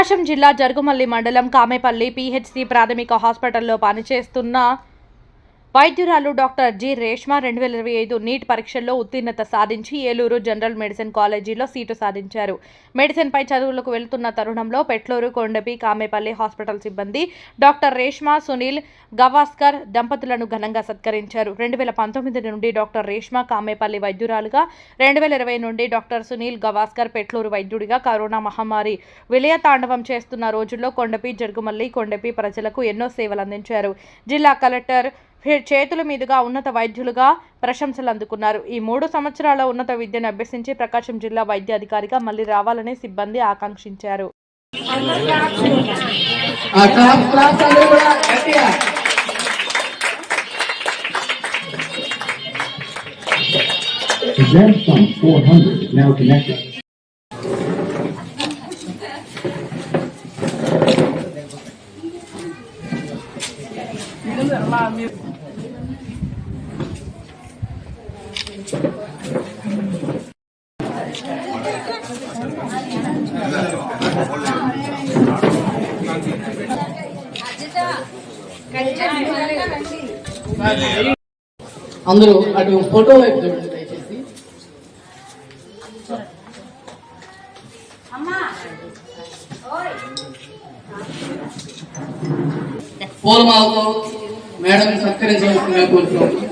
ప్రకాశం జిల్లా జరుగుమల్లి మండలం కామెపల్లి పిహెచ్సి ప్రాథమిక హాస్పిటల్లో పనిచేస్తున్న వైద్యురాలు డాక్టర్ జి రేష్మ రెండు వేల ఇరవై ఐదు నీట్ పరీక్షల్లో ఉత్తీర్ణత సాధించి ఏలూరు జనరల్ మెడిసిన్ కాలేజీలో సీటు సాధించారు. మెడిసిన్పై చదువులకు వెళుతున్న తరుణంలో పెట్లూరు కొండపి కామేపల్లి హాస్పిటల్ సిబ్బంది డాక్టర్ రేష్మ సునీల్ గవాస్కర్ దంపతులను ఘనంగా సత్కరించారు. రెండు వేల పంతొమ్మిది నుండి డాక్టర్ రేష్మ కామేపల్లి వైద్యురాలుగా రెండు వేల ఇరవై నుండి డాక్టర్ సునీల్ గవాస్కర్ పెట్లూరు వైద్యుడిగా కరోనా మహమ్మారి విలయ తాండవం చేస్తున్న రోజుల్లో కొండపి జరుగుమల్లి కొండపి ప్రజలకు ఎన్నో సేవలు అందించారు. జిల్లా కలెక్టర్ చేతుల మీదుగా ఉన్నత వైద్యులుగా ప్రశంసలు అందుకున్నారు ఈ మూడు సంవత్సరాల ఉన్నత విద్యను అభ్యసించి ప్రకాశం జిల్లా వైద్య అధికారిగా మళ్ళీ రావాలని సిబ్బంది ఆకాంక్షించారు ఆ 400 now connected. అందరూ అటు ఫోటో వైపు చూడండి దయచేసి. పూలమాలతో మేడం సత్కరించవలసిందిగా కోరుతున్నాను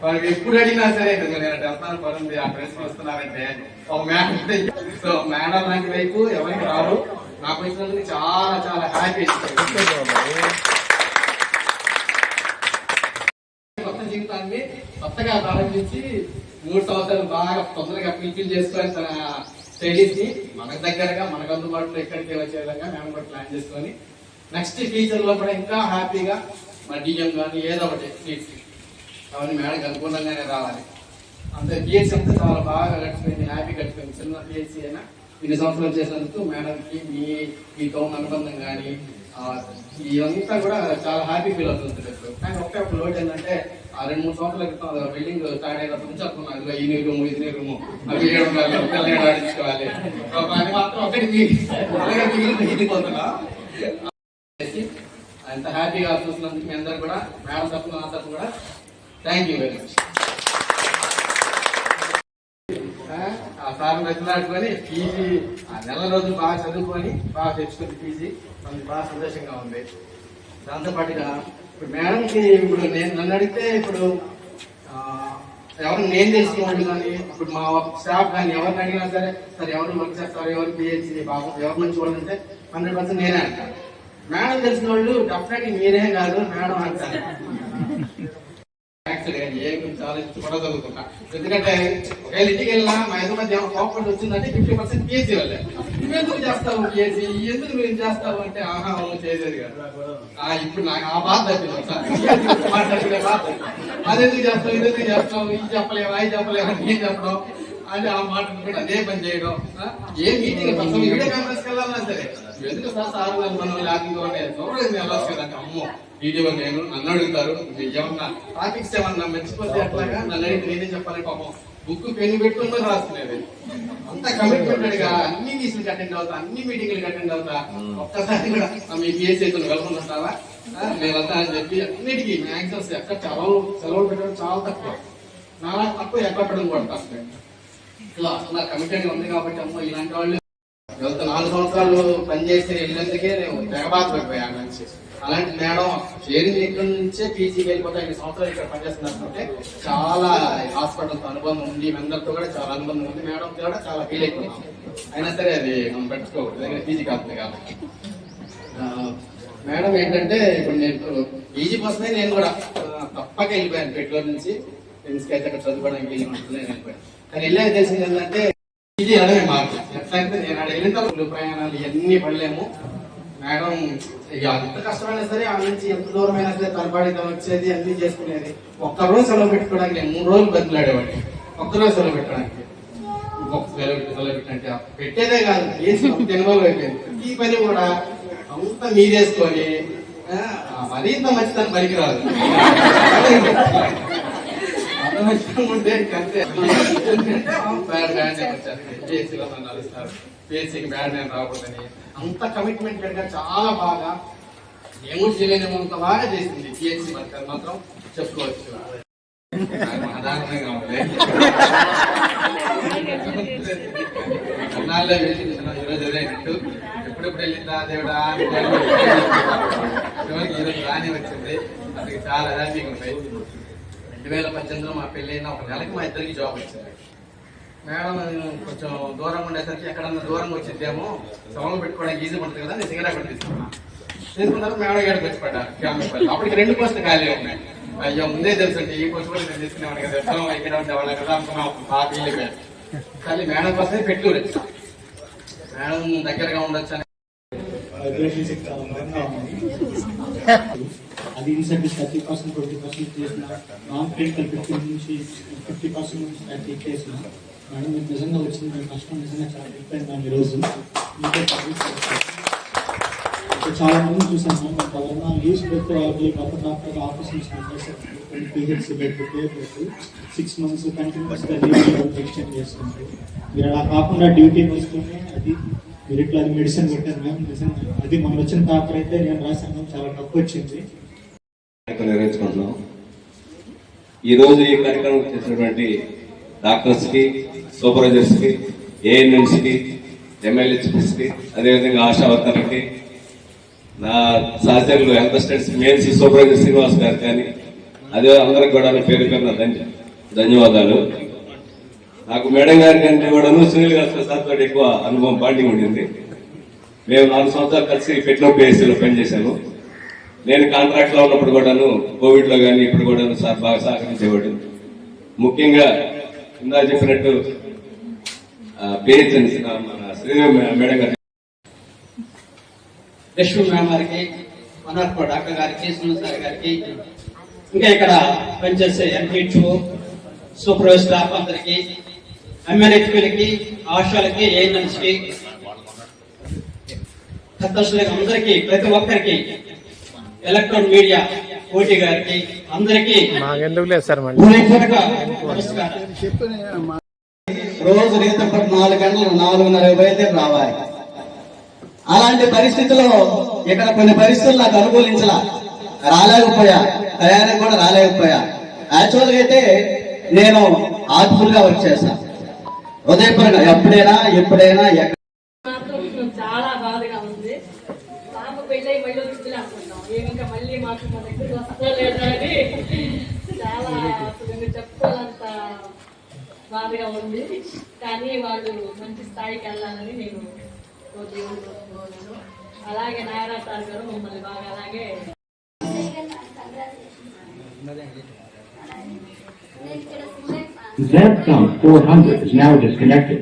వాళ్ళకి ఎప్పుడు అడిగినా సరే "ఇదిగో నేను అటు వెళ్తాను పడుంది ఆ ఫ్రెండ్స్ వస్తున్నారంటే ఒక మేడం సో మేడం లాంటి వైపు ఎవరికి రావు నాకు వచ్చినందుకు చాలా చాలా హ్యాపీ కొత్త జీవితాన్ని కొత్తగా ప్రారంభించి మూడు సంవత్సరాలు బాగా తొందరగా ఫుల్ఫిల్ చేసుకొని తన స్టడీస్ని మనకు దగ్గరగా మనకు అందుబాటులో ఎక్కడికి వచ్చే విధంగా మేము కూడా ప్లాన్ చేసుకొని నెక్స్ట్ ఫ్యూచర్లో కూడా ఇంకా హ్యాపీగా మా డిఎం కానీ ఏదో ఒకటి సీట్స్ అవన్నీ మేడకు అనుకూలంగానే రావాలి. అంతే పిహెచ్సి అంతా చాలా బాగా గడిచిపోయింది హ్యాపీ గడిచిపోయింది. చిన్న పిహెచ్సి అయినా ఇన్ని సంవత్సరాలు చేసినందుకు మేడంకి మీ మీతో ఉన్న అనుబంధం కానీ ఇవంతా కూడా చాలా హ్యాపీ ఫీల్ అవుతుంది. కానీ ఒకటే ఒక లోటు ఏంటంటే ఆ రెండు మూడు సంవత్సరాల క్రితం బిల్డింగ్ స్టార్ట్ అయినప్పటి నుంచి అనుకున్నాను ఇదిగో ఈ రూమ్ ఇది రూమ్ అవి ఆడించుకోవాలి అది మాత్రం ఒకటి అలాగే మిగిలిన ఇది పోతున్నా చేసి అంత హ్యాపీగా చూసినందుకు మీ అందరు కూడా మేడం తరఫున నా తరఫున కూడా థ్యాంక్ యూ వెరీ మచ్ ఆ సార్ నచ్చినాడుకొని పీజీ ఆ నెల రోజులు బాగా చదువుకొని బాగా తెచ్చుకుంది పీజీ మనకి బాగా సంతోషంగా ఉంది. దాంతోపాటుగా ఇప్పుడు మేడంకి ఇప్పుడు నేను నన్ను అడిగితే ఇప్పుడు ఎవరు నేను తెలుసుకోండి వాళ్ళు కానీ ఇప్పుడు మా స్టాఫ్ కానీ ఎవరిని అడిగినా సరే సార్ ఎవరు వర్క్ చేస్తారు? ఎవరు పిహెచ్సి బాబు? ఎవరు మంచి వాళ్ళు? అంటే హండ్రెడ్ పర్సెంట్ నేనే అంటాను. మేడం తెలిసిన వాళ్ళు డెఫినెట్లీ మీరే కాదు మేడం అంటారు. యాక్చువల్గా ఏ ఎందుకంటే ఒకవేళ ఇంటికి వెళ్ళినా మా ఎదురు మధ్య కోపం వచ్చిందంటే ఫిఫ్టీ పర్సెంట్ పిఎస్సీ వాళ్ళే నువ్వెందుకు చేస్తావు పిఎస్సీ ఎందుకు నువ్వు చేస్తావు అంటే ఆహా అవును చేసేది కదా. ఆ, ఇప్పుడు నాకు ఆ బాధ తప్పింది అదెందుకు చేస్తావు? ఇదెందుకు చేస్తావు? ఇది చెప్పలేవా? ఇది చెప్పలేవా? అని ఏం చెప్పడం. అని ఆ మాట అదే పని చేయడం. ఏ మీటింగ్ వీడియో వెళ్ళాలన్నా సరే. ఎందుకు సార్ సార్ మనం లేకుండా వెళ్ళొచ్చు కదంటే అమ్మో. వీడియో నేను నన్ను అడుగుతారు ఏమన్నా టాపిక్స్ ఏమన్నా మర్చిపోతే అట్లాగా. నన్ను అడిగితే నేనే చెప్పాలి పాపం. బుక్ పెన్ను పెట్టుకుని రాసుకునేది అంత కమిట్మెంట్గా అన్ని మీటింగ్లు అటెండ్ అవుతా అన్ని మీటింగ్లు అటెండ్ అవుతా. ఒక్కసారి కూడా ఆ మీ పిఎస్ అయితే కలుపుకుని వస్తావా మేమంతా అని చెప్పి అన్నిటికీ మ్యాక్సిమం ఎక్కడ సెలవు సెలవులు పెట్టడం చాలా తక్కువ. చాలా తక్కువ ఎక్కడం కూడా తక్కువ. ఇలా అసలు కమిటెడ్ ఉంది కాబట్టి అమ్మో ఇలాంటి వాళ్ళు గత నాలుగు సంవత్సరాలు పనిచేసి వెళ్ళినందుకే నేను తెగబాధ పడిపోయాను నుంచి అలాంటి మేడం చేరింది ఇక్కడ నుంచే పీజీకి వెళ్ళిపోతే ఐదు సంవత్సరాలు ఇక్కడ పనిచేస్తున్నట్టుంటే చాలా హాస్పిటల్తో అనుబంధం ఉంది అందరితో కూడా చాలా అనుబంధం ఉంది. మేడం కూడా చాలా ఫీల్ అయిపోయింది. అయినా సరే అది మనం పెట్టుకోకూడదు. దగ్గర పీజీ కాదు కాబట్టి. మేడం ఏంటంటే ఇప్పుడు నేను పీజీ కోసమే నేను కూడా తప్పక వెళ్ళిపోయాను పెట్రోల్ నుంచి. ఫ్రెండ్స్కి అయితే అక్కడ చదువుకోవడానికి వెళ్ళి ఉంటుంది నేను వెళ్ళిపోయాను. కానీ వెళ్ళాక తెలిసింది ఏంటంటే పీజీ అదే మార్పు. ఎట్లా అంటే నేను అక్కడ వెళ్ళిన తర్వాత ప్రయాణాలు ఇవన్నీ పడలేము. మేడం ఇక ఎంత కష్టమైనా సరే ఆ నుంచి ఎంత దూరమైనా సరే తలపాడి తను వచ్చేది అన్ని చేసుకునేది. ఒక్క రోజు సెలవు పెట్టుకోవడానికి నేను మూడు రోజులు బతిలాడేవాడిని ఒక్క రోజు సెలవు పెట్టడానికి. ఇంకొక సెలవు పెట్టి సెలవు పెట్టంటే పెట్టేదే కాదు చేసి ఎన్రోల్ అయిపోయింది. ఈ పని కూడా అంతా మీరేసుకొని మరీ ఇంత మంచిదని పనికిరాదు. ఉంటే ఇంకంతే ఎందుకంటే వచ్చారు. చేసి నడుస్తారు బ్యాడ్ నేను రాకూడదని. అంత కమిట్మెంటెడ్గా చాలా బాగా ఏమో చేయలేనేమో అంత బాగా చేసింది. పిఎస్సీ వర్కర్ మాత్రం చెప్పుకోవచ్చు. నాకు సాధారణంగా ఈరోజు ఎదురైనట్టు ఎప్పుడెప్పుడు వెళ్ళిందా దేవుడా అని ఈరోజు రాని వచ్చింది. అతనికి చాలా హ్యాపీగా ఉంటాయి రెండు వేల పద్దెనిమిదిలో మా పెళ్ళైన ఒక నెలకి మా ఇద్దరికి జాబ్ వచ్చింది. మేడం నేను కొంచెం దూరం ఉండేసరికి ఎక్కడన్నా దూరం వచ్చిద్దేమో సౌండ్ పెట్టుకోవడానికి ఈజీ ఉంటుంది కదా నేను సిగరెట్ కూడా తీసుకున్నాను తీసుకున్నారు మేడం ఏడకి వచ్చి పడ్డా క్యాంపస్ అప్పటికి రెండు పోస్టులు ఖాళీ ఉన్నాయి. అయ్యో ముందే తెలుసు అంటే ఈ పోస్ట్ కూడా నేను తీసుకునేవాడు కదా ఎక్కడ ఇక్కడ ఉండేవాళ్ళం కదా అనుకున్నాం బాగా వెళ్ళిపోయాను కానీ మేడం కోసమే పెట్టుకుని మేడం దగ్గరగా ఉండొచ్చు? అని అది incentive thirty percent twenty percent చేసిన నాన్ క్రిటికల్ ఫిఫ్టీ నుంచి ఫిఫ్టీ పర్సెంట్ నుంచి థర్టీ చేసిన మేడం మీకు నిజంగా వచ్చింది మీ కష్టం నిజంగా చాలా డిపెండ్ అయ్యింది ఈరోజు చాలా మంది చూసాను మేము పలానా లీవ్స్ పెట్టి వాళ్ళకి గత డాక్టర్ ఆఫీస్ నుంచి కొన్ని పెట్టి పెట్టి సిక్స్ మంత్స్ కంటిన్యూస్గా లీవ్ ఎక్స్టెండ్ చేస్తుంటారు మీరు అలా కాకుండా డ్యూటీ వస్తూనే అది మీరు ఇట్లా అది మెడిసిన్ పెట్టారు మ్యామ్ నిజంగా అది మనం వచ్చిన పేపర్ అయితే నేను రాశాను చాలా తక్కువ వచ్చింది. కార్యక్రమం నిర్వహించుకుంటున్నాం. ఈ ఈ కార్యక్రమం చేసినటువంటి డాక్టర్స్కి సూపర్వైజర్స్కి ఏఎన్ఎంసీకి ఎమ్మెల్యేస్కి అదేవిధంగా ఆశా వర్కర్లకి నా సహచరులు health states males supervisor Srinivas garu కానీ అదే అందరికి కూడా పేరు పేరు నా ధన్యవాదాలు. నాకు మేడం గారి కంటే కూడాను సునీల్ గారి సార్తో ఎక్కువ అనుభవం బాండింగ్ ఉండింది. మేము నాలుగు సంవత్సరాలు కలిసి పెట్టిన పిఎస్సీలో పనిచేశాను నేను కాంట్రాక్ట్లో ఉన్నప్పుడు కూడాను కోవిడ్లో కానీ ఇప్పుడు కూడాను సార్ బాగా సహకరించేవాడు. ముఖ్యంగా ఇందా చెప్పినట్టు మేడం గారు. లక్ష్మి మ్యామ్ గారికి మనర్ప డాక్టర్ గారికి సునీల్ సార్ గారికి ఇంకా ఇక్కడ పనిచేసే ఎంపీహెచ్ఓ సూపర్వైజర్ స్టాఫ్ అందరికి ఎంఎన్హెచ్పీలకి ఆశాలకి ఏఎన్ఎంస్కి సదస్సులకి అందరికీ ప్రతి ఒక్కరికి ఎలక్ట్రానిక్ మీడియా ఓటీ గారికి అందరికీ నమస్కారం. రోజు రీతపటి నాలుగు గంటలు నాలుగున్నర బయలుదేరి రావాలి. అలాంటి పరిస్థితుల్లో ఇక్కడ కొన్ని పరిస్థితులు నాకు అనుకూలించలా. రాలేకపోయా. తయారీ కూడా రాలేకపోయా. యాక్చువల్ అయితే నేను హార్ట్ఫుల్గా వర్క్ చేశా హృదయపరంగా ఎప్పుడైనా ఎప్పుడైనా ఎక్కడ చాలా బాధగా ఉంది. పాప పెళ్ళై మళ్ళీ వృద్ధులు అనుకుంటాం. ఏమి ఇంకా మళ్ళీ మాకు మా దగ్గర వస్తా లేదా అని చాలా అసలు ఇంకా బాధగా ఉంది కానీ వాళ్ళు మంచి స్థాయికి వెళ్ళాలని నేను ఓ దేవుడు కోరుకోగలను అలాగే నాయరా సార్ గారు మమ్మల్ని బాగా అలాగే ZCOM 400 is now disconnected.